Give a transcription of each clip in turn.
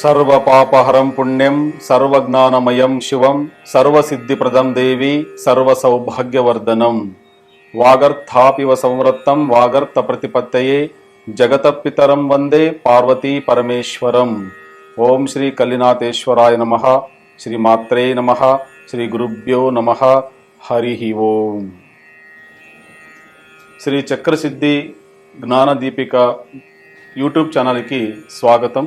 సర్వపాపహరం పుణ్యం సర్వజ్ఞానమయం శివం సర్వసిద్ధిప్రదం దేవి సర్వసౌభాగ్యవర్ధనం వాగర్థాపివ సంవృత్తం వాగర్థ ప్రతిపత్తయే జగత పితరం వందే పార్వతీ పరమేశ్వరం ఓం శ్రీ కల్లినాథేశ్వరాయ నమ శ్రీమాత్రే నమ శ్రీ గురుభ్యో నమ హరి ఓం శ్రీ చక్రసిద్ధి జ్ఞానదీపిక యూట్యూబ్ ఛానల్కి స్వాగతం।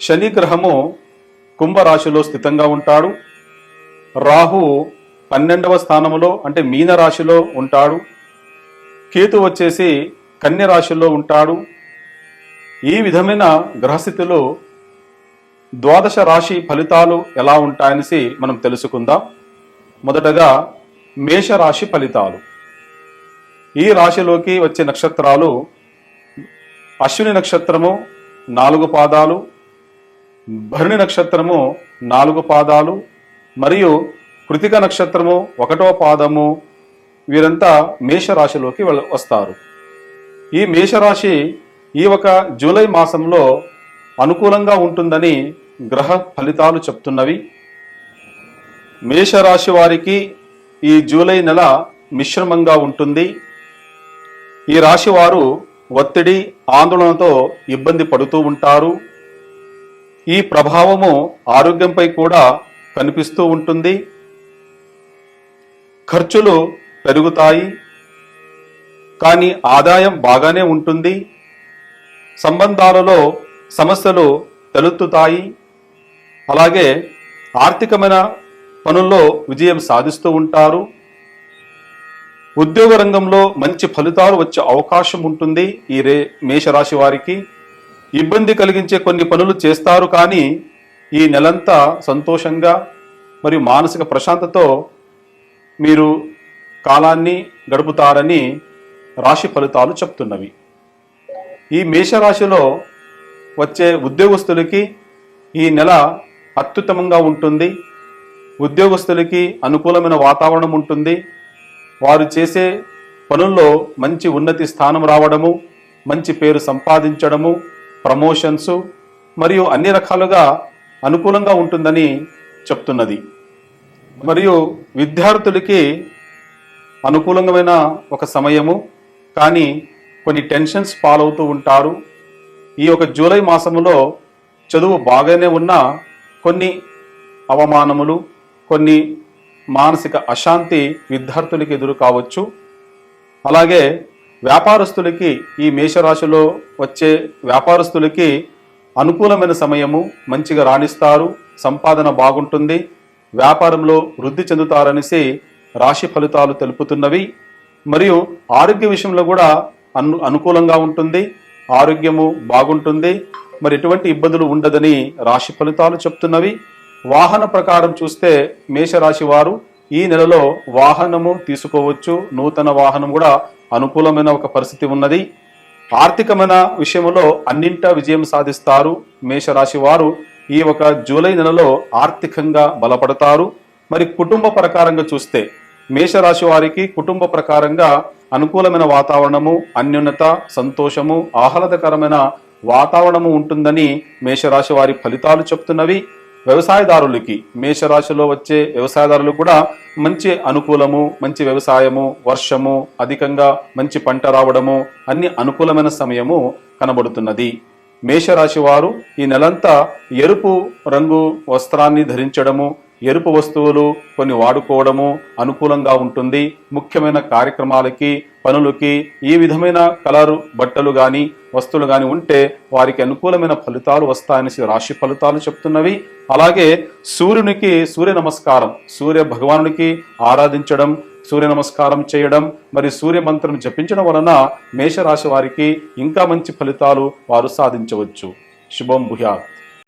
శని గ్రహము కుంభరాశిలో స్థితంగా ఉంటాడు. రాహు పన్నెండవ స్థానములో అంటే మీన రాశిలో ఉంటాడు. కేతు వచ్చేసి కన్య రాశిలో ఉంటాడు. ఈ విధమైన గ్రహస్థితిలో ద్వాదశ రాశి ఫలితాలు ఎలా ఉంటాయనేసి మనం తెలుసుకుందాం. మొదటగా మేషరాశి ఫలితాలు. ఈ రాశిలోకి వచ్చే నక్షత్రాలు అశ్విని నక్షత్రము నాలుగు పాదాలు భరణి నక్షత్రము నాలుగు పాదాలు మరియు కృతిక నక్షత్రము ఒకటో పాదము. వీరంతా మేషరాశిలోకి వెళ వస్తారు. ఈ మేషరాశి ఈ ఒక జూలై మాసంలో అనుకూలంగా ఉంటుందని గ్రహ ఫలితాలు చెప్తున్నవి. మేషరాశి వారికి ఈ జూలై నెల మిశ్రమంగా ఉంటుంది. ఈ రాశి వారు ఒత్తిడి ఆందోళనతో ఇబ్బంది పడుతూ ఉంటారు. ఈ ప్రభావము ఆరోగ్యంపై కూడా కనిపిస్తూ ఉంటుంది. ఖర్చులు పెరుగుతాయి. కానీ ఆదాయం బాగానే ఉంటుంది. సంబంధాలలో సమస్యలు తలెత్తుతాయి. అలాగే ఆర్థికమైన పనుల్లో విజయం సాధిస్తూ ఉంటారు. ఉద్యోగ రంగంలో మంచి ఫలితాలు వచ్చే అవకాశం ఉంటుంది ఈ రే మేషరాశి వారికి. ఇబ్బంది కలిగించే కొన్ని పనులు చేస్తారు కానీ ఈ నెలంతా సంతోషంగా మరియు మానసిక ప్రశాంతతో మీరు కాలాన్ని గడుపుతారని రాశి ఫలితాలు చెప్తున్నవి. ఈ మేషరాశిలో వచ్చే ఉద్యోగస్తులకి ఈ నెల అత్యుత్తమంగా ఉంటుంది. ఉద్యోగస్తులకి అనుకూలమైన వాతావరణం ఉంటుంది. వారు చేసే పనుల్లో మంచి ఉన్నతి స్థానం రావడము మంచి పేరు సంపాదించడము ప్రమోషన్స్ మరియు అన్ని రకాలుగా అనుకూలంగా ఉంటుందని చెప్తున్నది. మరియు విద్యార్థులకి అనుకూలమైన ఒక సమయము కానీ కొన్ని టెన్షన్స్ పాలవుతూ ఉంటారు. ఈ యొక్క జూలై మాసములో చదువు బాగానే ఉన్నా కొన్ని అవమానములు కొన్ని మానసిక అశాంతి విద్యార్థులకి ఎదురు కావచ్చు. అలాగే వ్యాపారస్తులకి ఈ మేషరాశిలో వచ్చే వ్యాపారస్తులకి అనుకూలమైన సమయము మంచిగా రాణిస్తారు సంపాదన బాగుంటుంది వ్యాపారంలో వృద్ధి చెందుతారనేసి రాశి ఫలితాలు తెలుపుతున్నవి. మరియు ఆరోగ్య విషయంలో కూడా అను అనుకూలంగా ఉంటుంది ఆరోగ్యము బాగుంటుంది మరి ఎటువంటి ఇబ్బందులు ఉండదని రాశి ఫలితాలు చెప్తున్నవి. వాహన ప్రకారం చూస్తే మేషరాశి వారు ఈ నెలలో వాహనము తీసుకోవచ్చు నూతన వాహనం కూడా అనుకూలమైన ఒక పరిస్థితి ఉన్నది. ఆర్థికమైన విషయంలో అన్నింట విజయం సాధిస్తారు. మేషరాశి వారు ఈ ఒక జూలై నెలలో ఆర్థికంగా బలపడతారు. మరి కుటుంబ ప్రకారంగా చూస్తే మేషరాశి వారికి కుటుంబ ప్రకారంగా అనుకూలమైన వాతావరణము అన్యోన్యత సంతోషము ఆహ్లాదకరమైన వాతావరణము ఉంటుందని మేషరాశి వారి ఫలితాలు చెప్తున్నవి. వ్యవసాయదారులకి మేషరాశిలో వచ్చే వ్యవసాయదారులు కూడా మంచి అనుకూలము మంచి వ్యవసాయము వర్షము అధికంగా మంచి పంట రావడము అన్ని అనుకూలమైన సమయము కనబడుతున్నది. మేషరాశి వారు ఈ నెలంతా ఎరుపు రంగు వస్త్రాన్ని ధరించడము ఎరుపు వస్తువులు కొన్ని వాడుకోవడము అనుకూలంగా ఉంటుంది. ముఖ్యమైన కార్యక్రమాలకి పనులకి ఈ విధమైన కలరు బట్టలు కానీ వస్తువులు కానీ ఉంటే వారికి అనుకూలమైన ఫలితాలు వస్తాయని రాశి ఫలితాలు చెప్తున్నవి. అలాగే సూర్యునికి సూర్య నమస్కారం సూర్య భగవానునికి ఆరాధించడం సూర్య నమస్కారం చేయడం మరి సూర్య మంత్రం జపించడం వలన మేషరాశి వారికి ఇంకా మంచి ఫలితాలు వారు సాధించవచ్చు. శుభం భూయాత్.